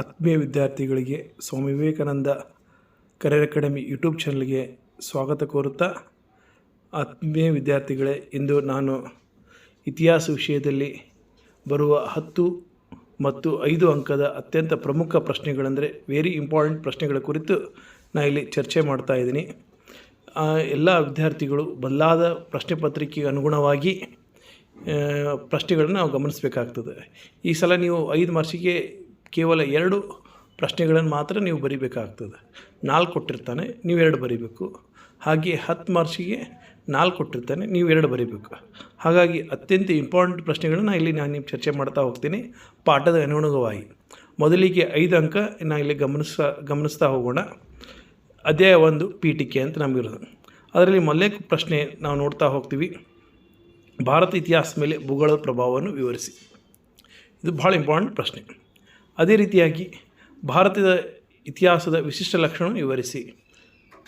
ಆತ್ಮೀಯ ವಿದ್ಯಾರ್ಥಿಗಳಿಗೆ Swami Vivekananda career academy YouTube ಚಾನಲ್ಗೆ ಸ್ವಾಗತ ಕೋರುತ್ತಾ, ಆತ್ಮೀಯ ವಿದ್ಯಾರ್ಥಿಗಳೇ, ಇಂದು ನಾನು ಇತಿಹಾಸ ವಿಷಯದಲ್ಲಿ ಬರುವ ಹತ್ತು ಮತ್ತು ಐದು ಅಂಕದ ಅತ್ಯಂತ ಪ್ರಮುಖ ಪ್ರಶ್ನೆಗಳೆಂದರೆ ವೆರಿ ಇಂಪಾರ್ಟೆಂಟ್ ಪ್ರಶ್ನೆಗಳ ಕುರಿತು ನಾನು ಇಲ್ಲಿ ಚರ್ಚೆ ಮಾಡ್ತಾ ಇದ್ದೀನಿ. ಎಲ್ಲ ವಿದ್ಯಾರ್ಥಿಗಳು ಬದಲಾದ ಪ್ರಶ್ನೆ ಪತ್ರಿಕೆಗೆ ಅನುಗುಣವಾಗಿ ಪ್ರಶ್ನೆಗಳನ್ನು ನಾವು ಗಮನಿಸಬೇಕಾಗ್ತದೆ. ಈ ಸಲ ನೀವು ಐದು ಮಾರ್ಕ್ಸಿಗೆ ಕೇವಲ ಎರಡು ಪ್ರಶ್ನೆಗಳನ್ನು ಮಾತ್ರ ನೀವು ಬರಿಬೇಕಾಗ್ತದೆ. ನಾಲ್ಕು ಕೊಟ್ಟಿರ್ತಾನೆ, ನೀವು ಎರಡು ಬರಿಬೇಕು. ಹಾಗೆ ಹತ್ತು ಮಾರ್ಕ್ಸಿಗೆ ನಾಲ್ಕು ಕೊಟ್ಟಿರ್ತಾನೆ, ನೀವು ಎರಡು ಬರಿಬೇಕು. ಹಾಗಾಗಿ ಅತ್ಯಂತ ಇಂಪಾರ್ಟೆಂಟ್ ಪ್ರಶ್ನೆಗಳನ್ನು ಇಲ್ಲಿ ನಾನು ನಿಮ್ಮ ಚರ್ಚೆ ಮಾಡ್ತಾ ಹೋಗ್ತೀನಿ. ಪಾಠದ ಅನುಗುಣವಾಗಿ. ಮೊದಲಿಗೆ ಐದು ಅಂಕ ನಾನು ಇಲ್ಲಿ ಗಮನಿಸ್ತಾ ಗಮನಿಸ್ತಾ ಹೋಗೋಣ. ಅದೇ ಒಂದು, ಪೀಠಿಕೆ ಅಂತ ನಮಗಿರೋದು. ಅದರಲ್ಲಿ ಮೊದಲೇ ಪ್ರಶ್ನೆ ನಾವು ನೋಡ್ತಾ ಹೋಗ್ತೀವಿ. ಭಾರತ ಇತಿಹಾಸ ಮೇಲೆ ಭೂಗೋಳದ ಪ್ರಭಾವವನ್ನು ವಿವರಿಸಿ. ಇದು ಭಾಳ ಇಂಪಾರ್ಟೆಂಟ್ ಪ್ರಶ್ನೆ. ಅದೇ ರೀತಿಯಾಗಿ ಭಾರತದ ಇತಿಹಾಸದ ವಿಶಿಷ್ಟ ಲಕ್ಷಣ ವಿವರಿಸಿ.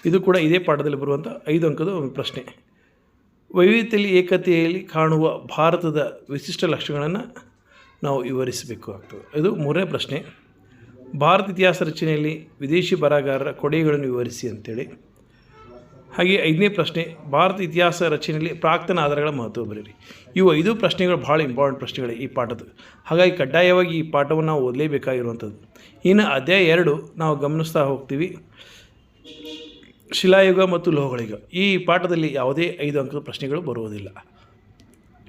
ಇದು ಕೂಡ ಇದೇ ಪಾಠದಲ್ಲಿ ಬರುವಂಥ ಐದು ಅಂಕದ ಒಂದು ಪ್ರಶ್ನೆ. ವೈವಿಧ್ಯತೆಯಲ್ಲಿ ಏಕತೆಯಲ್ಲಿ ಕಾಣುವ ಭಾರತದ ವಿಶಿಷ್ಟ ಲಕ್ಷಣಗಳನ್ನು ನಾವು ವಿವರಿಸಬೇಕು ಆಗ್ತದೆ. ಇದು ಮೂರನೇ ಪ್ರಶ್ನೆ. ಭಾರತ ಇತಿಹಾಸ ರಚನೆಯಲ್ಲಿ ವಿದೇಶಿ ಬರಹಗಾರರ ಕೊಡುಗೆಗಳನ್ನು ವಿವರಿಸಿ ಅಂತೇಳಿ. ಹಾಗೆ ಐದನೇ ಪ್ರಶ್ನೆ, ಭಾರತ ಇತಿಹಾಸ ರಚನೆಯಲ್ಲಿ ಪ್ರಾಕ್ತನ ಆಧಾರಗಳ ಮಹತ್ವ ಬರೀರಿ. ಇವು ಐದು ಪ್ರಶ್ನೆಗಳು ಭಾಳ ಇಂಪಾರ್ಟೆಂಟ್ ಪ್ರಶ್ನೆಗಳು ಈ ಪಾಠದ ಹಾಗಾಗಿ ಕಡ್ಡಾಯವಾಗಿ ಈ ಪಾಠವನ್ನು ನಾವು ಓದಲೇಬೇಕಾಗಿರುವಂಥದ್ದು. ಇನ್ನು ಅಧ್ಯಾಯ ಎರಡು, ನಾವು ಗಮನಿಸ್ತಾ ಹೋಗ್ತೀವಿ. ಶಿಲಾಯುಗ ಮತ್ತು ಲೋಹಗಳಿಗ. ಈ ಪಾಠದಲ್ಲಿ ಯಾವುದೇ ಐದು ಅಂಕದ ಪ್ರಶ್ನೆಗಳು ಬರುವುದಿಲ್ಲ.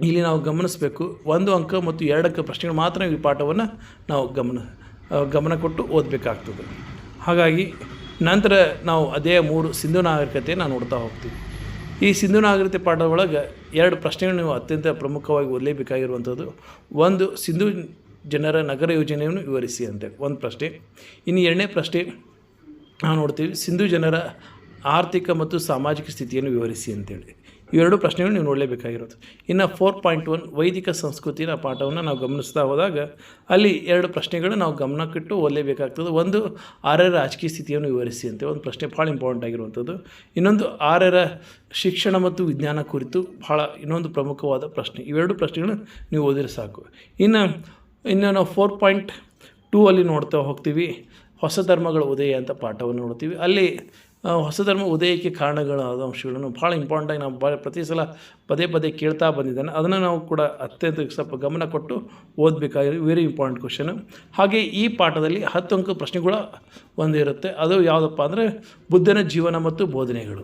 ಇಲ್ಲಿ ನಾವು ಗಮನಿಸಬೇಕು, ಒಂದು ಅಂಕ ಮತ್ತು ಎರಡು ಅಂಕ ಪ್ರಶ್ನೆಗಳು ಮಾತ್ರ ಈ ಪಾಠವನ್ನು ನಾವು ಗಮನ ಗಮನ ಕೊಟ್ಟು ಓದಬೇಕಾಗ್ತದೆ. ಹಾಗಾಗಿ ನಂತರ ನಾವು ಅದೇ ಮೂರು ಸಿಂಧು ನಾಗರಿಕತೆಯನ್ನು ನೋಡ್ತಾ ಹೋಗ್ತೀವಿ ಈ ಸಿಂಧು ನಾಗರಿಕತೆ ಪಾಠದ ಒಳಗೆ ಎರಡು ಪ್ರಶ್ನೆಗಳು ನೀವು ಅತ್ಯಂತ ಪ್ರಮುಖವಾಗಿ ಓದಲೇಬೇಕಾಗಿರುವಂಥದ್ದು. ಒಂದು, ಸಿಂಧು ಜನರ ನಗರ ಯೋಜನೆಯನ್ನು ವಿವರಿಸಿ ಅಂತೇಳಿ ಒಂದು ಪ್ರಶ್ನೆ. ಇನ್ನು ಎರಡನೇ ಪ್ರಶ್ನೆ ನಾವು ನೋಡ್ತೀವಿ, ಸಿಂಧು ಜನರ ಆರ್ಥಿಕ ಮತ್ತು ಸಾಮಾಜಿಕ ಸ್ಥಿತಿಯನ್ನು ವಿವರಿಸಿ ಅಂತೇಳಿ ಇವೆರಡು ಪ್ರಶ್ನೆಗಳು ನೀವು ನೋಡಲೇಬೇಕಾಗಿರೋದು. ಇನ್ನು ಫೋರ್ ಪಾಯಿಂಟ್ ಒನ್ ವೈದಿಕ ಸಂಸ್ಕೃತಿನ ಪಾಠವನ್ನು ನಾವು ಗಮನಿಸ್ತಾ ಹೋದಾಗ ಅಲ್ಲಿ ಎರಡು ಪ್ರಶ್ನೆಗಳು ನಾವು ಗಮನಕ್ಕಿಟ್ಟು ಓದಲೇಬೇಕಾಗ್ತದೆ. ಒಂದು ಆರ್ಯರ ರಾಜಕೀಯ ಸ್ಥಿತಿಯನ್ನು ವಿವರಿಸಿ ಅಂತ. ಒಂದು ಪ್ರಶ್ನೆ ಭಾಳ ಇಂಪಾರ್ಟೆಂಟ್ ಆಗಿರುವಂಥದ್ದು. ಇನ್ನೊಂದು ಆರ್ಯರ ಶಿಕ್ಷಣ ಮತ್ತು ವಿಜ್ಞಾನ ಕುರಿತು ಭಾಳ ಇನ್ನೊಂದು ಪ್ರಮುಖವಾದ ಪ್ರಶ್ನೆ. ಇವೆರಡು ಪ್ರಶ್ನೆಗಳನ್ನು ನೀವು ಓದಿದ್ರೆ ಸಾಕು. ಇನ್ನು ಇನ್ನು ನಾವು ಫೋರ್ ಪಾಯಿಂಟ್ ಟೂ ಅಲ್ಲಿ ನೋಡ್ತಾ ಹೋಗ್ತೀವಿ. ಹೊಸ ಧರ್ಮಗಳ ಉದಯ ಅಂತ ಪಾಠವನ್ನು ನೋಡ್ತೀವಿ. ಅಲ್ಲಿ ಹೊಸ ಧರ್ಮ ಉದಯಕ್ಕೆ ಕಾರಣಗಳಾದ ಅಂಶಗಳನ್ನು ಭಾಳ ಇಂಪಾರ್ಟೆಂಟಾಗಿ ನಾವು ಭಾಳ ಪ್ರತಿ ಸಲ ಪದೇ ಪದೇ ಕೇಳ್ತಾ ಬಂದಿದ್ದಾನೆ. ಅದನ್ನು ನಾವು ಕೂಡ ಅತ್ಯಂತ ಸ್ವಲ್ಪ ಗಮನ ಕೊಟ್ಟು ಓದಬೇಕಾಗಿರೋ ವೆರಿ ಇಂಪಾರ್ಟೆಂಟ್ ಕ್ವಶನ್ ಹಾಗೆ ಈ ಪಾಠದಲ್ಲಿ ಹತ್ತು ಅಂಕ ಪ್ರಶ್ನೆಗಳು ಒಂದಿರುತ್ತೆ ಅದು ಯಾವುದಪ್ಪ ಅಂದರೆ ಬುದ್ಧನ ಜೀವನ ಮತ್ತು ಬೋಧನೆಗಳು.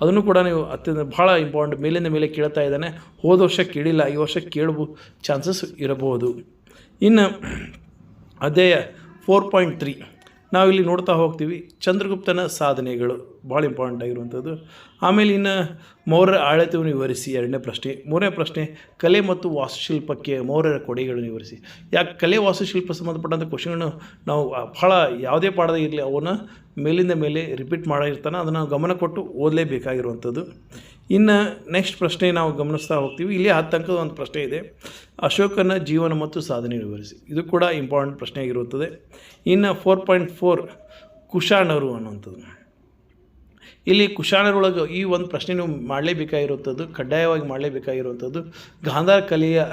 ಅದನ್ನು ಕೂಡ ನೀವು ಅತ್ಯಂತ ಭಾಳ ಇಂಪಾರ್ಟೆಂಟ್ ಮೇಲಿಂದ ಮೇಲೆ ಕೇಳ್ತಾ ಇದ್ದಾನೆ. ಹೋದ ವರ್ಷ ಕೇಳಿಲ್ಲ, ಈ ವರ್ಷ ಕೇಳಬೋ ಚಾನ್ಸಸ್ ಇರಬಹುದು. ಇನ್ನು ಅದೇ ಫೋರ್ ಪಾಯಿಂಟ್ ತ್ರೀ ನಾವಿಲ್ಲಿ ನೋಡ್ತಾ ಹೋಗ್ತೀವಿ ಚಂದ್ರಗುಪ್ತನ ಸಾಧನೆಗಳು. ಭಾಳ ಇಂಪಾರ್ಟೆಂಟ್ ಆಗಿರುವಂಥದ್ದು. ಆಮೇಲೆ ಇನ್ನು ಮೌರ್ಯರ ಆಡಳಿತವನ್ನು ವಿವರಿಸಿ, ಎರಡನೇ ಪ್ರಶ್ನೆ. ಮೂರನೇ ಪ್ರಶ್ನೆ, ಕಲೆ ಮತ್ತು ವಾಸ್ತುಶಿಲ್ಪಕ್ಕೆ ಮೌರ್ಯರ ಕೊಡುಗೆಗಳನ್ನು ವಿವರಿಸಿ. ಯಾಕೆ ಕಲೆ, ವಾಸ್ತುಶಿಲ್ಪ ಸಂಬಂಧಪಟ್ಟಂಥ ಕ್ವಶನ್ಗಳನ್ನು ನಾವು ಬಹಳ ಯಾವುದೇ ಪಾಠದ ಇರಲಿ, ಅವನ್ನ ಮೇಲಿಂದ ಮೇಲೆ ರಿಪೀಟ್ ಮಾಡಿರ್ತಾನೆ, ಅದನ್ನು ಗಮನ ಕೊಟ್ಟು ಓದಲೇಬೇಕಾಗಿರುವಂಥದ್ದು. ಇನ್ನು ನೆಕ್ಸ್ಟ್ ಪ್ರಶ್ನೆ ನಾವು ಗಮನಿಸ್ತಾ ಹೋಗ್ತೀವಿ. ಇಲ್ಲಿ ಹತ್ತು ತನಕದ ಒಂದು ಪ್ರಶ್ನೆ ಇದೆ. ಅಶೋಕನ ಜೀವನ ಮತ್ತು ಸಾಧನೆ ವಿವರಿಸಿ. ಇದು ಕೂಡ ಇಂಪಾರ್ಟೆಂಟ್ ಪ್ರಶ್ನೆ ಆಗಿರುತ್ತದೆ. ಇನ್ನು ಫೋರ್ ಪಾಯಿಂಟ್ ಫೋರ್ ಕುಶಾಣರು ಅನ್ನುವಂಥದ್ದು. ಇಲ್ಲಿ ಕುಶಾಣರೊಳಗೆ ಈ ಒಂದು ಪ್ರಶ್ನೆ ನೀವು ಮಾಡಲೇಬೇಕಾಗಿರುವಂಥದ್ದು, ಕಡ್ಡಾಯವಾಗಿ ಮಾಡಲೇಬೇಕಾಗಿರುವಂಥದ್ದು, ಗಾಂಧಾರ ಕಲೆಯ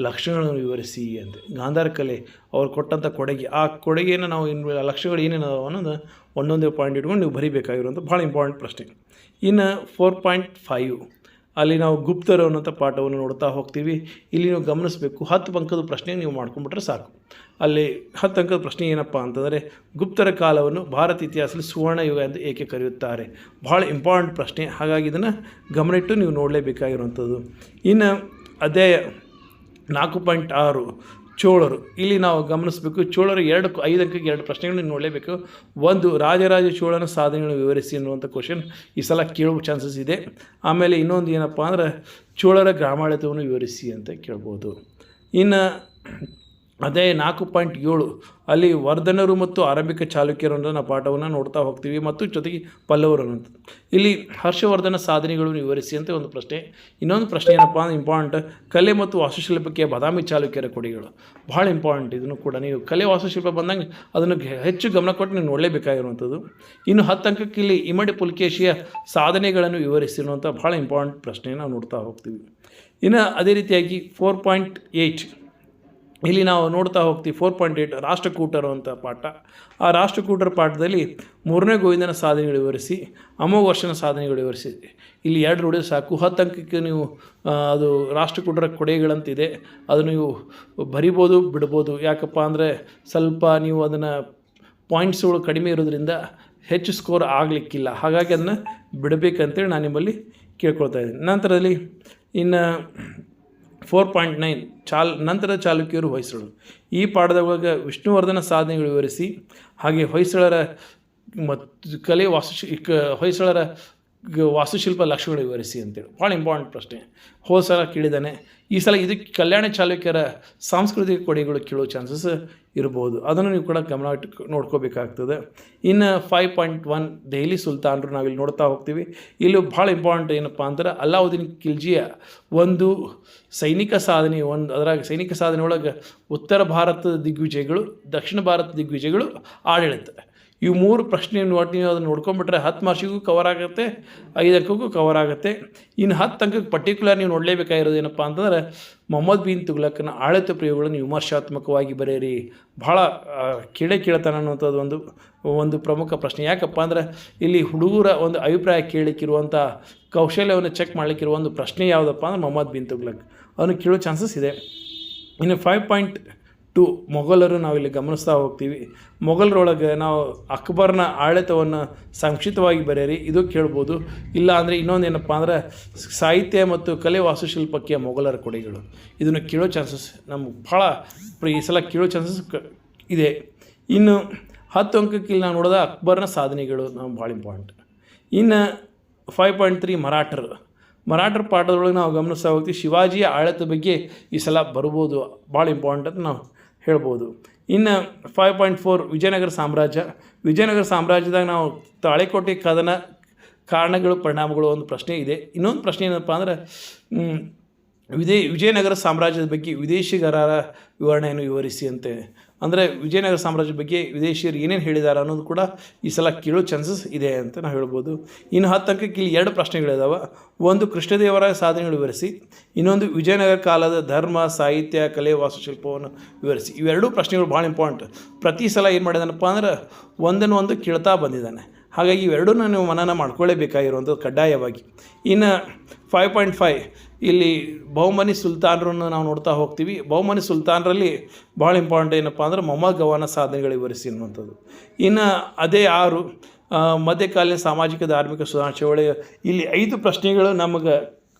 ಲಕ್ಷಣಗಳನ್ನು ವಿವರಿಸಿ ಅಂತ. ಗಾಂಧಾರ ಕಲೆ, ಅವ್ರು ಕೊಟ್ಟಂಥ ಕೊಡುಗೆ, ಆ ಕೊಡುಗೆಯನ್ನು ನಾವು ಇನ್ನು ಲಕ್ಷಣಗಳು ಏನೇನು ಅನ್ನೋದು ಒಂದೊಂದೇ ಪಾಯಿಂಟ್ ಇಟ್ಕೊಂಡು ನೀವು ಬರೀಬೇಕಾಗಿರುವಂಥ ಭಾಳ ಇಂಪಾರ್ಟೆಂಟ್ ಪ್ರಶ್ನೆ. ಇನ್ನು ಫೋರ್ ಪಾಯಿಂಟ್ ಫೈವ್ ಅಲ್ಲಿ ನಾವು ಗುಪ್ತರು ಅನ್ನೋಂಥ ಪಾಠವನ್ನು ನೋಡ್ತಾ ಹೋಗ್ತೀವಿ. ಇಲ್ಲಿ ನೀವು ಗಮನಿಸಬೇಕು, ಹತ್ತು ಅಂಕದ ಪ್ರಶ್ನೆ ನೀವು ಮಾಡ್ಕೊಂಡ್ಬಿಟ್ರೆ ಸಾಕು. ಅಲ್ಲಿ ಹತ್ತು ಅಂಕದ ಪ್ರಶ್ನೆ ಏನಪ್ಪ ಅಂತಂದರೆ, ಗುಪ್ತರ ಕಾಲವನ್ನು ಭಾರತ ಇತಿಹಾಸದಲ್ಲಿ ಸುವರ್ಣ ಯುಗ ಎಂದು ಏಕೆ ಕರೆಯುತ್ತಾರೆ? ಭಾಳ ಇಂಪಾರ್ಟೆಂಟ್ ಪ್ರಶ್ನೆ, ಹಾಗಾಗಿ ಇದನ್ನು ಗಮನಿಟ್ಟು ನೀವು ನೋಡಲೇಬೇಕಾಗಿರುವಂಥದ್ದು. ಇನ್ನು ಅದೇ ನಾಲ್ಕು ಪಾಯಿಂಟ್ ಆರು ಚೋಳರು. ಇಲ್ಲಿ ನಾವು ಗಮನಿಸಬೇಕು, ಚೋಳರು ಎರಡು ಐದು ಅಂಕಕ್ಕೆ ಎರಡು ಪ್ರಶ್ನೆಗಳನ್ನು ನೋಡಲೇಬೇಕು. ಒಂದು, ರಾಜರಾಜ ಚೋಳನ ಸಾಧನೆಗಳನ್ನು ವಿವರಿಸಿ ಅನ್ನುವಂಥ ಕ್ವಶನ್ ಈ ಸಲ ಕೇಳುವ ಚಾನ್ಸಸ್ ಇದೆ. ಆಮೇಲೆ ಇನ್ನೊಂದು ಏನಪ್ಪ ಅಂದ್ರೆ, ಚೋಳರ ಗ್ರಾಮಾಡಳಿತವನ್ನು ವಿವರಿಸಿ ಅಂತ ಕೇಳ್ಬೋದು. ಇನ್ನು ಅದೇ ನಾಲ್ಕು ಪಾಯಿಂಟ್ ಏಳು, ಅಲ್ಲಿ ವರ್ಧನರು ಮತ್ತು ಆರಂಭಿಕ ಚಾಲುಕ್ಯರು ಅನ್ನೋ ಪಾಠವನ್ನು ನೋಡ್ತಾ ಹೋಗ್ತೀವಿ ಮತ್ತು ಜೊತೆಗೆ ಪಲ್ಲವರು ಅನ್ನೋದು ಇಲ್ಲಿ ಹರ್ಷವರ್ಧನ ಸಾಧನೆಗಳನ್ನು ವಿವರಿಸಿ ಅಂತ ಒಂದು ಪ್ರಶ್ನೆ. ಇನ್ನೊಂದು ಪ್ರಶ್ನೆ ಏನಪ್ಪ ಅಂದ್ರೆ ಇಂಪಾರ್ಟೆಂಟ್ ಕಲೆ ಮತ್ತು ವಾಸ್ತುಶಿಲ್ಪಕ್ಕೆ ಬಾದಾಮಿ ಚಾಲುಕ್ಯರ ಕೊಡುಗೆಗಳು. ಭಾಳ ಇಂಪಾರ್ಟೆಂಟ್ ಇದನ್ನು ಕೂಡ ನೀವು ಕಲೆ ವಾಸ್ತುಶಿಲ್ಪ ಬಂದಂಗೆ ಅದನ್ನು ಹೆಚ್ಚು ಗಮನ ಕೊಟ್ಟು ನೀವು ನೋಡಲೇಬೇಕಾಗಿರುವಂಥದ್ದು. ಇನ್ನು ಹತ್ತು ಅಂಕಕ್ಕೆ ಇಲ್ಲಿ ಇಮಡಿ ಪುಲ್ಕೇಶಿಯ ಸಾಧನೆಗಳನ್ನು ವಿವರಿಸಿರುವಂಥ ಭಾಳ ಇಂಪಾರ್ಟೆಂಟ್ ಪ್ರಶ್ನೆಯನ್ನು ನೋಡ್ತಾ ಹೋಗ್ತೀವಿ. ಇನ್ನು ಅದೇ ರೀತಿಯಾಗಿ ಫೋರ್ ಪಾಯಿಂಟ್ ಏಯ್ಟ್ ಇಲ್ಲಿ ನಾವು ನೋಡ್ತಾ ಹೋಗ್ತೀವಿ ಫೋರ್ ಪಾಯಿಂಟ್ ಏಯ್ಟ್ ರಾಷ್ಟ್ರಕೂಟರು ಅಂತ ಪಾಠ. ಆ ರಾಷ್ಟ್ರಕೂಟರ ಪಾಠದಲ್ಲಿ ಮೂರನೇ ಗೋವಿಂದನ ಸಾಧನೆಗಳು ವಿವರಿಸಿ ಅಮೋಘ ವರ್ಷನ ಸಾಧನೆಗಳು ವಿವರಿಸಿ ಇಲ್ಲಿ ಎರಡು ನೋಡಿದ್ರೆ ಸಾಕು. ಹತ್ತು ಅಂಕಕ್ಕೆ ನೀವು ಅದು ರಾಷ್ಟ್ರಕೂಟರ ಕೊಡೆಗಳಂತಿದೆ. ಅದನ್ನು ನೀವು ಬರಿಬೋದು, ಬಿಡ್ಬೋದು. ಯಾಕಪ್ಪ ಅಂದರೆ ಸ್ವಲ್ಪ ನೀವು ಅದನ್ನು ಪಾಯಿಂಟ್ಸ್ಗಳು ಕಡಿಮೆ ಇರೋದ್ರಿಂದ ಹೆಚ್ಚು ಸ್ಕೋರ್ ಆಗಲಿಕ್ಕಿಲ್ಲ. ಹಾಗಾಗಿ ಅದನ್ನು ಬಿಡಬೇಕಂತೇಳಿ ನಾನು ನಿಮ್ಮಲ್ಲಿ ಕೇಳ್ಕೊಳ್ತಾ ಇದ್ದೀನಿ. ನಂತರದಲ್ಲಿ ಇನ್ನು ಫೋರ್ ಪಾಯಿಂಟ್ ನೈನ್ ಚಾಲ್, ನಂತರ ಚಾಲುಕ್ಯರು ಹೊಯ್ಸಳರು. ಈ ಪಾಠದ ಒಳಗೆ ವಿಷ್ಣುವರ್ಧನ ಸಾಧನೆಗಳು ವಿವರಿಸಿ, ಹಾಗೆ ಹೊಯ್ಸಳರ ಮತ್ತು ಕಲೆ ವಾಸ್ತುಶಿ ಹೊಯ್ಸಳರ ವಾಸ್ತುಶಿಲ್ಪ ಲಕ್ಷಗಳು ವಿವರಿಸಿ ಅಂತೇಳಿ. ಭಾಳ ಇಂಪಾರ್ಟೆಂಟ್ ಪ್ರಶ್ನೆ. ಹೋದ ಸಲ ಕೇಳಿದ್ದಾನೆ. ಈ ಸಲ ಇದಕ್ಕೆ ಕಲ್ಯಾಣ ಚಾಲುಕ್ಯರ ಸಾಂಸ್ಕೃತಿಕ ಕೊಡುಗೆಗಳು ಕೇಳೋ ಚಾನ್ಸಸ್ ಇರ್ಬೋದು. ಅದನ್ನು ನೀವು ಕೂಡ ಗಮನ ಇಟ್ಟು ನೋಡ್ಕೋಬೇಕಾಗ್ತದೆ. ಇನ್ನು ಫೈವ್ ಪಾಯಿಂಟ್ ಒನ್ ದೆಹಲಿ ಸುಲ್ತಾನರು ನಾವಿಲ್ಲಿ ನೋಡ್ತಾ ಹೋಗ್ತೀವಿ. ಇಲ್ಲಿ ಭಾಳ ಇಂಪಾರ್ಟೆಂಟ್ ಏನಪ್ಪ ಅಂದ್ರೆ ಅಲ್ಲಾವುದ್ದೀನ್ ಖಿಲ್ಜಿಯ ಒಂದು ಸೈನಿಕ ಸಾಧನೆ, ಒಂದು ಅದರಾಗ ಸೈನಿಕ ಸಾಧನೆ ಒಳಗೆ ಉತ್ತರ ಭಾರತದ ದಿಗ್ವಿಜಯಗಳು, ದಕ್ಷಿಣ ಭಾರತದ ದಿಗ್ವಿಜಯಗಳು ಆಡಳಿತ. ಇವು ಮೂರು ಪ್ರಶ್ನೆಯನ್ನು ನೀವು ಅದನ್ನು ನೋಡ್ಕೊಂಡ್ಬಿಟ್ರೆ ಹತ್ತು ಮಾರ್ಕ್ಸಿಗೂ ಕವರ್ ಆಗುತ್ತೆ ಐದು ಅಂಕಕ್ಕೂ ಕವರ್ ಆಗುತ್ತೆ. ಇನ್ನು ಹತ್ತು ಅಂಕಕ್ಕೆ ಪರ್ಟಿಕ್ಯುಲರ್ ನೀವು ನೋಡಲೇಬೇಕಾಗಿರೋದು ಏನಪ್ಪ ಅಂತಂದ್ರೆ ಮೊಹಮ್ಮದ್ ಬಿನ್ ತುಗ್ಲಕ್ಕನ ಆಳತ ಪ್ರಯೋಗಗಳನ್ನು ವಿಮರ್ಶಾತ್ಮಕವಾಗಿ ಬರೆಯಿರಿ. ಭಾಳ ಕೇಳ್ತಾನೆ ಕೀಳತನ ಅನ್ನುವಂಥದ್ದು ಒಂದು ಒಂದು ಪ್ರಮುಖ ಪ್ರಶ್ನೆ. ಯಾಕಪ್ಪ ಅಂದರೆ ಇಲ್ಲಿ ಹುಡುಗರ ಒಂದು ಅಭಿಪ್ರಾಯ ಕೇಳಲಿಕ್ಕಿರುವಂಥ ಕೌಶಲ್ಯವನ್ನು ಚೆಕ್ ಮಾಡಲಿಕ್ಕಿರುವ ಒಂದು ಪ್ರಶ್ನೆ ಯಾವುದಪ್ಪ ಅಂದರೆ ಮೊಹಮ್ಮದ್ ಬಿನ್ ತುಗ್ಲಕ್. ಅವನು ಕೇಳೋ ಚಾನ್ಸಸ್ ಇದೆ. ಇನ್ನು ಫೈವ್ ಪಾಯಿಂಟ್ ಟು ಮೊಘಲರು ನಾವಿಲ್ಲಿ ಗಮನಿಸ್ತಾ ಹೋಗ್ತೀವಿ. ಮೊಘಲರೊಳಗೆ ನಾವು ಅಕ್ಬರ್ನ ಆಡಳಿತವನ್ನು ಸಂಕ್ಷಿಪ್ತವಾಗಿ ಬರೆಯಿರಿ, ಇದು ಕೇಳ್ಬೋದು. ಇಲ್ಲ ಅಂದರೆ ಇನ್ನೊಂದು ಏನಪ್ಪ ಅಂದ್ರೆ ಸಾಹಿತ್ಯ ಮತ್ತು ಕಲೆ ವಾಸ್ತುಶಿಲ್ಪಕ್ಕೆ ಮೊಘಲರ ಕೊಡುಗೆಗಳು. ಇದನ್ನು ಕೇಳೋ ಚಾನ್ಸಸ್ ನಮ್ಗೆ ಭಾಳ ಈ ಸಲ ಕೇಳೋ ಚಾನ್ಸಸ್ ಇದೆ. ಇನ್ನು ಹತ್ತು ಅಂಕಕ್ಕೆ ಇಲ್ಲಿ ನಾವು ನೋಡಿದ ಅಕ್ಬರ್ನ ಸಾಧನೆಗಳು ನಾವು ಭಾಳ ಇಂಪಾರ್ಟೆಂಟ್ ಇನ್ನು ಫೈವ್ ಪಾಯಿಂಟ್ ತ್ರೀ ಮರಾಠರು. ಮರಾಠರ ಪಾಠದೊಳಗೆ ನಾವು ಗಮನಿಸ್ತಾ ಹೋಗ್ತೀವಿ, ಶಿವಾಜಿಯ ಆಡಳಿತ ಬಗ್ಗೆ ಈ ಸಲ ಬರ್ಬೋದು. ಭಾಳ ಇಂಪಾರ್ಟೆಂಟ್ ಅಂತ ನಾವು ಹೇಳ್ಬೋದು. ಇನ್ನು ಫೈವ್ ಪಾಯಿಂಟ್ ಫೋರ್ ವಿಜಯನಗರ ಸಾಮ್ರಾಜ್ಯ. ವಿಜಯನಗರ ಸಾಮ್ರಾಜ್ಯದಾಗ ನಾವು ತಾಳೆಕೋಟೆ ಕದನ ಕಾರಣಗಳು, ಪರಿಣಾಮಗಳು ಒಂದು ಪ್ರಶ್ನೆ ಇದೆ. ಇನ್ನೊಂದು ಪ್ರಶ್ನೆ ಏನಪ್ಪ ಅಂದ್ರೆ ವಿದೇ, ವಿಜಯನಗರ ಸಾಮ್ರಾಜ್ಯದ ಬಗ್ಗೆ ವಿದೇಶಿಗರರ ವಿವರಣೆಯನ್ನು ವಿವರಿಸಿ ಅಂತೆ. ಅಂದರೆ ವಿಜಯನಗರ ಸಾಮ್ರಾಜ್ಯದ ಬಗ್ಗೆ ವಿದೇಶಿಯರು ಏನೇನು ಹೇಳಿದ್ದಾರೆ ಅನ್ನೋದು ಕೂಡ ಈ ಸಲ ಕೇಳೋ ಚಾನ್ಸಸ್ ಇದೆ ಅಂತ ನಾವು ಹೇಳ್ಬೋದು. ಇನ್ನು ಹತ್ತು ಅಂಕಕ್ಕೆ ಇಲ್ಲಿ ಎರಡು ಪ್ರಶ್ನೆಗಳಿದ್ದಾವೆ ಒಂದು ಕೃಷ್ಣದೇವರ ಸಾಧನೆಗಳು ವಿವರಿಸಿ, ಇನ್ನೊಂದು ವಿಜಯನಗರ ಕಾಲದ ಧರ್ಮ, ಸಾಹಿತ್ಯ, ಕಲೆ, ವಾಸ್ತುಶಿಲ್ಪವನ್ನು ವಿವರಿಸಿ. ಇವೆರಡೂ ಪ್ರಶ್ನೆಗಳು ಭಾಳ ಇಂಪಾರ್ಟೆಂಟ್ ಪ್ರತಿ ಸಲ ಏನು ಮಾಡಿದಾನಪ್ಪ ಅಂದ್ರೆ ಒಂದನ್ನು ಒಂದು ಕೇಳ್ತಾ ಬಂದಿದ್ದಾನೆ. ಹಾಗಾಗಿ ಇವೆರಡನ್ನೂ ನೀವು ಮನನ ಮಾಡ್ಕೊಳ್ಳೇಬೇಕಾಗಿರುವಂಥದ್ದು ಕಡ್ಡಾಯವಾಗಿ. ಇನ್ನು ಫೈವ್ ಪಾಯಿಂಟ್ ಫೈವ್ ಇಲ್ಲಿ ಬಹುಮನಿ ಸುಲ್ತಾನರನ್ನು ನಾವು ನೋಡ್ತಾ ಹೋಗ್ತೀವಿ. ಬಹುಮನಿ ಸುಲ್ತಾನರಲ್ಲಿ ಭಾಳ ಇಂಪಾರ್ಟೆಂಟ್ ಏನಪ್ಪ ಅಂದ್ರೆ ಮೊಹಮ್ಮದ್ ಗವಾನ ಸಾಧನೆಗಳು ವಿವರಿಸಿ ಅನ್ನುವಂಥದ್ದು. ಇನ್ನು ಅದೇ ಆರು ಮಧ್ಯಕಾಲೀನ ಸಾಮಾಜಿಕ ಧಾರ್ಮಿಕ ಸುಧಾರಣೆ ಇಲ್ಲಿ ಐದು ಪ್ರಶ್ನೆಗಳು ನಮಗೆ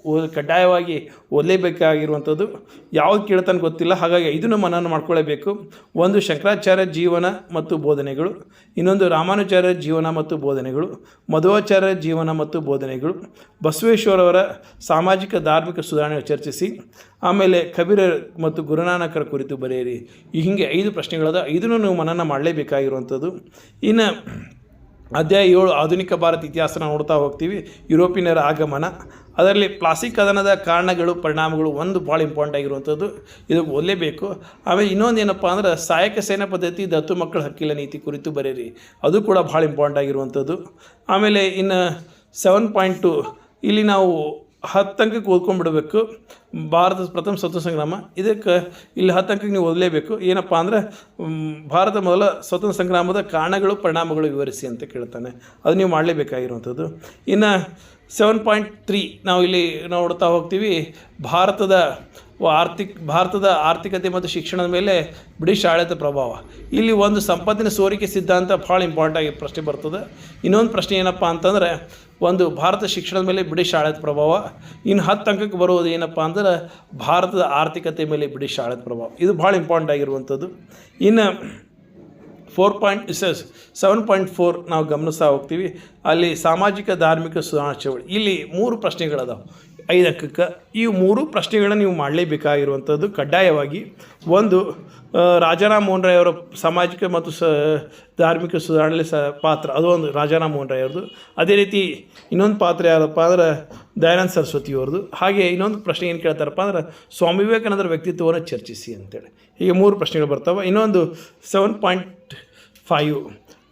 ಓದ್ ಕಡ್ಡಾಯವಾಗಿ ಓದಲೇಬೇಕಾಗಿರುವಂಥದ್ದು ಯಾವ್ದು ಕೇಳ್ತಾನೆ ಗೊತ್ತಿಲ್ಲ. ಹಾಗಾಗಿ ಐದನ್ನು ಮನನ ಮಾಡ್ಕೊಳ್ಳೇಬೇಕು. ಒಂದು ಶಂಕರಾಚಾರ್ಯ ಜೀವನ ಮತ್ತು ಬೋಧನೆಗಳು, ಇನ್ನೊಂದು ರಾಮಾನುಚಾರ್ಯ ಜೀವನ ಮತ್ತು ಬೋಧನೆಗಳು, ಮಧುವಾಚಾರ್ಯ ಜೀವನ ಮತ್ತು ಬೋಧನೆಗಳು. ಬಸವೇಶ್ವರವರ ಸಾಮಾಜಿಕ ಧಾರ್ಮಿಕ ಸುಧಾರಣೆ ಚರ್ಚಿಸಿ, ಆಮೇಲೆ ಕಬೀರ ಮತ್ತು ಗುರುನಾನಕರ ಕುರಿತು ಬರೆಯಿರಿ. ಹೀಗೆ ಐದು ಪ್ರಶ್ನೆಗಳದ ಐದನ್ನು ನೀವು ಮನನ ಮಾಡಲೇಬೇಕಾಗಿರುವಂಥದ್ದು. ಇನ್ನು ಅಧ್ಯಾಯ ಏಳು, ಆಧುನಿಕ ಭಾರತ ಇತಿಹಾಸನ ನೋಡ್ತಾ ಹೋಗ್ತೀವಿ. ಯುರೋಪಿಯನ್ನರ ಆಗಮನ. ಅದರಲ್ಲಿ ಪ್ಲಾಸ್ಟಿಕ್ ಕದನದ ಕಾರಣಗಳು, ಪರಿಣಾಮಗಳು ಒಂದು ಭಾಳ ಇಂಪಾರ್ಟೆಂಟ್ ಆಗಿರುವಂಥದ್ದು. ಇದು ಓದಲೇಬೇಕು. ಆಮೇಲೆ ಇನ್ನೊಂದು ಏನಪ್ಪ ಅಂದ್ರೆ, ಸಹಾಯಕ ಸೇನಾ ಪದ್ಧತಿ, ದತ್ತು ಮಕ್ಕಳ ಹಕ್ಕಿಲ ನೀತಿ ಕುರಿತು ಬರೀರಿ. ಅದು ಕೂಡ ಭಾಳ ಇಂಪಾರ್ಟೆಂಟ್ ಆಗಿರುವಂಥದ್ದು. ಆಮೇಲೆ ಇನ್ನು ಸೆವೆನ್ ಪಾಯಿಂಟ್ ಟು ಇಲ್ಲಿ ನಾವು ಹತ್ತು ಅಂಕಕ್ಕೆ ಓದ್ಕೊಂಡ್ಬಿಡ್ಬೇಕು. ಭಾರತದ ಪ್ರಥಮ ಸ್ವತಂತ್ರ ಸಂಗ್ರಾಮ. ಇದಕ್ಕೆ ಇಲ್ಲಿ ಹತ್ತಂಕಕ್ಕೆ ನೀವು ಓದಲೇಬೇಕು. ಏನಪ್ಪ ಅಂದರೆ ಭಾರತ ಮೊದಲ ಸ್ವತಂತ್ರ ಸಂಗ್ರಾಮದ ಕಾರಣಗಳು, ಪರಿಣಾಮಗಳು ವಿವರಿಸಿ ಅಂತ ಕೇಳ್ತಾನೆ. ಅದು ನೀವು ಮಾಡಲೇಬೇಕಾಗಿರುವಂಥದ್ದು. ಇನ್ನು ಸೆವೆನ್ ಪಾಯಿಂಟ್ ತ್ರೀ ನಾವು ಇಲ್ಲಿ ನೋಡ್ತಾ ಹೋಗ್ತೀವಿ. ಭಾರತದ ಆರ್ಥಿಕ, ಭಾರತದ ಆರ್ಥಿಕತೆ ಮತ್ತು ಶಿಕ್ಷಣದ ಮೇಲೆ ಬ್ರಿಟಿಷ್ ಆಡಳಿತ ಪ್ರಭಾವ. ಇಲ್ಲಿ ಒಂದು ಸಂಪತ್ತಿನ ಸೋರಿಕೆ ಸಿದ್ಧಾಂತ ಭಾಳ ಇಂಪಾರ್ಟೆಂಟ್ ಆಗಿ ಪ್ರಶ್ನೆ ಬರ್ತದೆ. ಇನ್ನೊಂದು ಪ್ರಶ್ನೆ ಏನಪ್ಪ ಅಂತಂದರೆ ಒಂದು ಭಾರತ ಶಿಕ್ಷಣದ ಮೇಲೆ ಬ್ರಿಟಿಷ್ ಆಡಳಿತ ಪ್ರಭಾವ. ಇನ್ನು ಹತ್ತು ಅಂಕಕ್ಕೆ ಬರುವುದು ಏನಪ್ಪ ಅಂದ್ರೆ ಭಾರತದ ಆರ್ಥಿಕತೆ ಮೇಲೆ ಬ್ರಿಟಿಷ್ ಆಡಳಿತ ಪ್ರಭಾವ. ಇದು ಭಾಳ ಇಂಪಾರ್ಟೆಂಟ್ ಆಗಿರುವಂಥದ್ದು. ಇನ್ನು ಫೋರ್ ಪಾಯಿಂಟ್ ಸೆಸ್ ಸೆವೆನ್ ಪಾಯಿಂಟ್ ಫೋರ್ ನಾವು ಗಮನಿಸ್ತಾ ಹೋಗ್ತೀವಿ. ಅಲ್ಲಿ ಸಾಮಾಜಿಕ, ಧಾರ್ಮಿಕ ಸುಧಾರಣಾ ಇಲ್ಲಿ ಮೂರು ಪ್ರಶ್ನೆಗಳದಾವೆ. ಐದು ಅಂಕಕ್ಕೆ ಈ ಮೂರು ಪ್ರಶ್ನೆಗಳನ್ನು ನೀವು ಮಾಡಲೇಬೇಕಾಗಿರುವಂಥದ್ದು ಕಡ್ಡಾಯವಾಗಿ ಒಂದು ರಾಜಾರಾಮ್ ಮೋಹನ್ ರಾಯ್ ಅವರ ಸಾಮಾಜಿಕ ಮತ್ತು ಸ, ಧಾರ್ಮಿಕ ಸುಧಾರಣೆ ಸ ಪಾತ್ರ, ಅದು ಒಂದು ರಾಜಾರಾಮ್ ಮೋಹನ್ ರಾಯ್ ಅವ್ರದ್ದು. ಅದೇ ರೀತಿ ಇನ್ನೊಂದು ಪಾತ್ರ ಯಾರಪ್ಪ ಅಂದ್ರೆ ದಯಾನಂದ ಸರಸ್ವತಿ ಅವ್ರದ್ದು. ಹಾಗೆ ಇನ್ನೊಂದು ಪ್ರಶ್ನೆ ಏನು ಕೇಳ್ತಾರಪ್ಪ ಅಂದ್ರೆ ಸ್ವಾಮಿ ವಿವೇಕಾನಂದರ ವ್ಯಕ್ತಿತ್ವವನ್ನು ಚರ್ಚಿಸಿ ಅಂತೇಳಿ. ಹೀಗೆ ಮೂರು ಪ್ರಶ್ನೆಗಳು ಬರ್ತಾವೆ. ಇನ್ನೊಂದು ಸೆವೆನ್ ಪಾಯಿಂಟ್ ಫೈವ್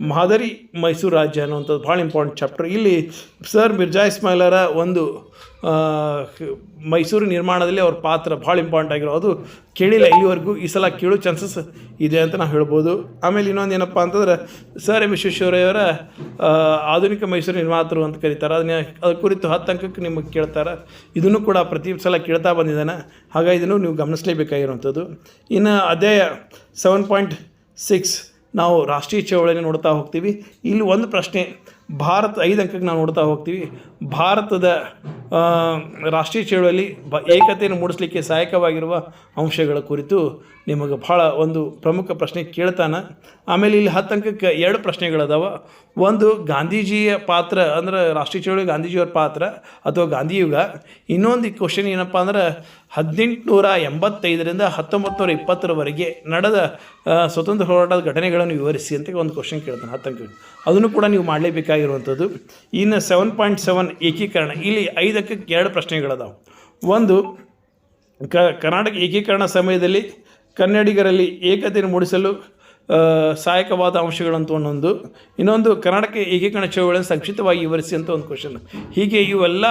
ಮಾದರಿ ಮೈಸೂರು ರಾಜ್ಯ ಅನ್ನುವಂಥದ್ದು ಭಾಳ ಇಂಪಾರ್ಟೆಂಟ್ ಚಾಪ್ಟರ್ ಇಲ್ಲಿ ಸರ್ ಮಿರ್ಜಾ ಇಸ್ಮಾಯಿಲರ ಒಂದು ಮೈಸೂರು ನಿರ್ಮಾಣದಲ್ಲಿ ಅವ್ರ ಪಾತ್ರ ಭಾಳ ಇಂಪಾರ್ಟೆಂಟ್ ಆಗಿರೋ ಅದು ಕೇಳಿಲ್ಲ ಇಲ್ಲಿವರೆಗೂ, ಈ ಸಲ ಕೇಳೋ ಚಾನ್ಸಸ್ ಇದೆ ಅಂತ ನಾವು ಹೇಳ್ಬೋದು. ಆಮೇಲೆ ಇನ್ನೊಂದು ಏನಪ್ಪ ಅಂತಂದ್ರೆ ಸರ್ ಎಂ. ವಿಶ್ವೇಶ್ವರಯ್ಯವರ ಆಧುನಿಕ ಮೈಸೂರು ನಿರ್ಮಾತರು ಅಂತ ಕರೀತಾರೆ. ಅದನ್ನ, ಅದ್ರ ಕುರಿತು ಹತ್ತು ಅಂಕಕ್ಕೆ ನಿಮಗೆ ಕೇಳ್ತಾರೆ. ಇದನ್ನು ಕೂಡ ಪ್ರತಿ ಸಲ ಕೇಳ್ತಾ ಬಂದಿದ್ದಾನೆ. ಹಾಗಾಗಿ ಇದನ್ನು ನೀವು ಗಮನಿಸಲೇಬೇಕಾಗಿರುವಂಥದ್ದು. ಇನ್ನು ಅದೇ ಸೆವೆನ್ ಪಾಯಿಂಟ್ ಸಿಕ್ಸ್ ನಾವು ರಾಷ್ಟ್ರೀಯ ಚಳವಳಿಯನ್ನು ನೋಡ್ತಾ ಹೋಗ್ತೀವಿ. ಇಲ್ಲಿ ಒಂದು ಪ್ರಶ್ನೆ ಭಾರತ ಐದು ಅಂಕಕ್ಕೆ ನಾವು ನೋಡ್ತಾ ಹೋಗ್ತೀವಿ. ಭಾರತದ ರಾಷ್ಟ್ರೀಯ ಚಳುವಳಿ ಬ, ಏಕತೆಯನ್ನು ಮೂಡಿಸಲಿಕ್ಕೆ ಸಹಾಯಕವಾಗಿರುವ ಅಂಶಗಳ ಕುರಿತು ನಿಮಗೆ ಭಾಳ ಒಂದು ಪ್ರಮುಖ ಪ್ರಶ್ನೆ ಕೇಳ್ತಾನೆ. ಆಮೇಲೆ ಇಲ್ಲಿ ಹತ್ತು ಅಂಕಕ್ಕೆ ಎರಡು ಪ್ರಶ್ನೆಗಳದಾವ. ಒಂದು ಗಾಂಧೀಜಿಯ ಪಾತ್ರ, ಅಂದ್ರೆ ರಾಷ್ಟ್ರೀಯ ಚಳುವಳಿ ಗಾಂಧೀಜಿಯವರ ಪಾತ್ರ ಅಥವಾ ಗಾಂಧಿಯುಗ. ಇನ್ನೊಂದು ಕ್ವಶನ್ ಏನಪ್ಪ ಅಂದ್ರೆ ಹದಿನೆಂಟುನೂರ ಎಂಬತ್ತೈದರಿಂದ ಹತ್ತೊಂಬತ್ತು ನೂರ ಇಪ್ಪತ್ತರವರೆಗೆ ನಡೆದ ಸ್ವತಂತ್ರ ಹೋರಾಟದ ಘಟನೆಗಳನ್ನು ವಿವರಿಸಿ ಅಂತ ಒಂದು ಕ್ವಶನ್ ಕೇಳ್ತಾನೆ. ಹತ್ತು ಅಂಕಕ್ಕೆ. ಅದನ್ನು ಕೂಡ ನೀವು ಮಾಡಲೇಬೇಕಾಗಿರುವಂಥದ್ದು. ಇನ್ನು ಸೆವೆನ್ ಪಾಯಿಂಟ್ ಸೆವೆನ್ ಏಕೀಕರಣ. ಇಲ್ಲಿ ಐದಕ್ಕೆ ಎರಡು ಪ್ರಶ್ನೆಗಳದಾವೆ. ಒಂದು ಕರ್ನಾಟಕ ಏಕೀಕರಣ ಸಮಯದಲ್ಲಿ ಕನ್ನಡಿಗರಲ್ಲಿ ಏಕತೆಯನ್ನು ಮೂಡಿಸಲು ಸಹಾಯಕವಾದ ಅಂಶಗಳಂತ ಒಂದೊಂದು. ಇನ್ನೊಂದು, ಕರ್ನಾಟಕ ಏಕೀಕರಣ ಚಳವಳಿಯನ್ನು ಸಂಕ್ಷಿಪ್ತವಾಗಿ ವಿವರಿಸಿ ಅಂತ ಒಂದು ಕ್ವಶನ್ ಹೀಗೆ ಇವೆಲ್ಲ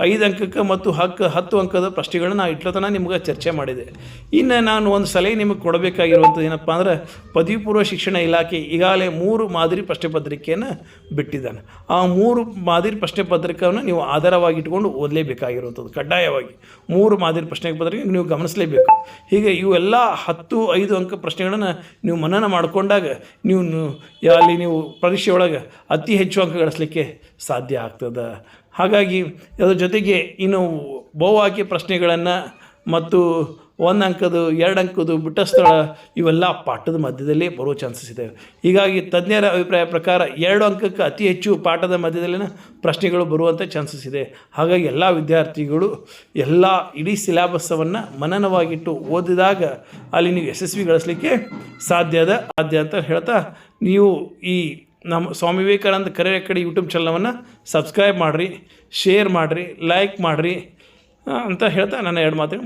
ಐದು ಅಂಕಕ್ಕೆ ಮತ್ತು ಹಕ್ಕ ಹತ್ತು ಅಂಕದ ಪ್ರಶ್ನೆಗಳನ್ನು ನಾನು ಇಟ್ಲತನ ನಿಮ್ಗೆ ಚರ್ಚೆ ಮಾಡಿದೆ. ಇನ್ನು ನಾನು ಒಂದು ಸಲಹೆ ನಿಮಗೆ ಕೊಡಬೇಕಾಗಿರುವಂಥದ್ದು ಏನಪ್ಪ ಅಂದ್ರೆ, ಪದವಿ ಪೂರ್ವ ಶಿಕ್ಷಣ ಇಲಾಖೆ ಈಗಾಗಲೇ ಮೂರು ಮಾದರಿ ಪ್ರಶ್ನೆ ಪತ್ರಿಕೆಯನ್ನು ಬಿಟ್ಟಿದ್ದಾನೆ. ಆ ಮೂರು ಮಾದರಿ ಪ್ರಶ್ನೆ ಪತ್ರಿಕೆಯನ್ನು ನೀವು ಆಧಾರವಾಗಿ ಇಟ್ಕೊಂಡು ಓದಲೇಬೇಕಾಗಿರುವಂಥದ್ದು, ಕಡ್ಡಾಯವಾಗಿ. ಮೂರು ಮಾದರಿ ಪ್ರಶ್ನೆ ಪತ್ರಿಕೆ ನೀವು ಗಮನಿಸಲೇಬೇಕು. ಹೀಗೆ ಇವೆಲ್ಲ ಹತ್ತು, ಐದು ಅಂಕ ಪ್ರಶ್ನೆಗಳನ್ನು ನೀವು ಮನನ ಮಾಡಿಕೊಂಡಾಗ ನೀವು ಅಲ್ಲಿ ನೀವು ಪರೀಕ್ಷೆ ಒಳಗೆ ಅತಿ ಹೆಚ್ಚು ಅಂಕ ಗಳಿಸಲಿಕ್ಕೆ ಸಾಧ್ಯ ಆಗ್ತದೆ. ಹಾಗಾಗಿ ಅದರ ಜೊತೆಗೆ ಇನ್ನು ಬಹು ಪ್ರಶ್ನೆಗಳನ್ನು ಮತ್ತು ಒಂದು ಅಂಕದು ಎರಡು ಅಂಕದು ಬಿಟ್ಟ ಸ್ಥಳ ಇವೆಲ್ಲ ಪಾಠದ ಮಧ್ಯದಲ್ಲಿ ಬರೋ ಚಾನ್ಸಸ್ ಇದೆ. ಹೀಗಾಗಿ ತಜ್ಞರ ಅಭಿಪ್ರಾಯ ಪ್ರಕಾರ ಎರಡು ಅಂಕಕ್ಕೆ ಅತಿ ಹೆಚ್ಚು ಪಾಠದ ಮಧ್ಯದಲ್ಲಿನ ಪ್ರಶ್ನೆಗಳು ಬರುವಂಥ ಚಾನ್ಸಸ್ ಇದೆ. ಹಾಗಾಗಿ ಎಲ್ಲ ವಿದ್ಯಾರ್ಥಿಗಳು ಎಲ್ಲ ಇಡೀ ಸಿಲೆಬಸ್ಸವನ್ನು ಮನನವಾಗಿಟ್ಟು ಓದಿದಾಗ ಅಲ್ಲಿ ನೀವು ಯಶಸ್ವಿ ಗಳಿಸಲಿಕ್ಕೆ ಸಾಧ್ಯ ಅಂತ ಹೇಳ್ತಾ ನೀವು ಈ ನಮ್ಮ Swami Vivekananda career academy YouTube ಚಾನಲವನ್ನು subscribe ಮಾಡಿರಿ ಶೇರ್ ಮಾಡಿರಿ ಲೈಕ್ ಮಾಡಿರಿ ಅಂತ ಹೇಳ್ತಾ ನನ್ನ ಎರಡು ಮಾತು